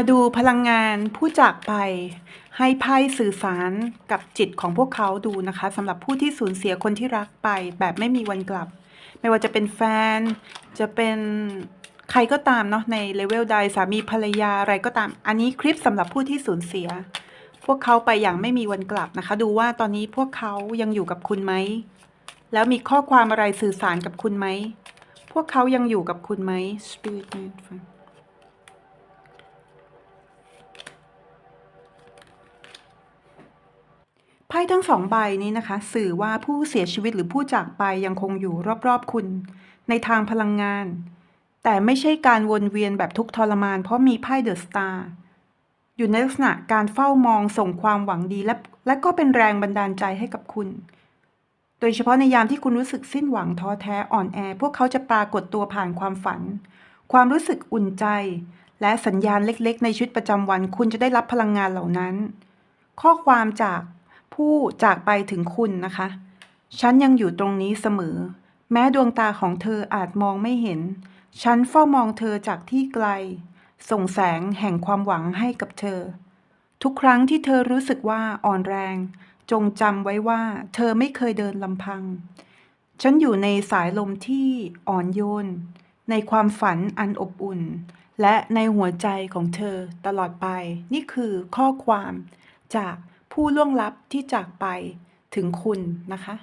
มาดูพลังงานผู้จากไป ให้ไพ่สื่อสารกับจิตของพวกเขาดูนะคะสำหรับผู้ที่สูญเสียคนที่รักไป แบบไม่มีวันกลับ ไม่ว่าจะเป็นแฟน จะเป็นใครก็ตามเนาะในเลเวลใดสามีภรรยาอะไรก็ตาม อันนี้คลิปสำหรับผู้ที่สูญเสีย พวกเขาไปอย่างไม่มีวันกลับนะคะ ดูว่าตอนนี้พวกเขายังอยู่กับคุณไหม แล้วมีข้อความอะไรสื่อสารกับคุณไหม พวกเขายังอยู่กับคุณไหม Spirit พ่ทั้งสองใบนี้นะคะ สื่อว่าผู้เสียชีวิตหรือผู้จากไปยังคงอยู่รอบๆคุณ ในทางพลังงาน แต่ไม่ใช่การวนเวียนแบบทุกทรมาน เพราะมีไพ่เดอะสตาร์อยู่ในลักษณะการเฝ้ามองส่งความหวังดีและและก็เป็นแรงบันดาลใจให้กับคุณ โดยเฉพาะในยามที่คุณรู้สึกสิ้นหวังท้อแท้อ่อนแอ พวกเขาจะปรากฏตัวผ่านความฝัน ความรู้สึกอุ่นใจ และสัญญาณเล็กๆ ในชีวิตประจำวัน คุณจะได้รับพลังงานเหล่านั้น ข้อความจาก ผู้จากไปถึงคุณนะคะ ฉันยังอยู่ตรงนี้เสมอ แม้ดวงตาของเธออาจมองไม่เห็น ฉันเฝ้ามองเธอจากที่ไกล ส่งแสงแห่งความหวังให้กับเธอ ทุกครั้งที่เธอรู้สึกว่าอ่อนแรง จงจำไว้ว่า เธอไม่เคยเดินลำพัง ฉันอยู่ในสายลมที่อ่อนโยน ในความฝันอันอบอุ่น และในหัวใจของเธอตลอดไป นี่คือข้อความจาก ผู้ล่วงลับที่จากไปถึงคุณนะคะ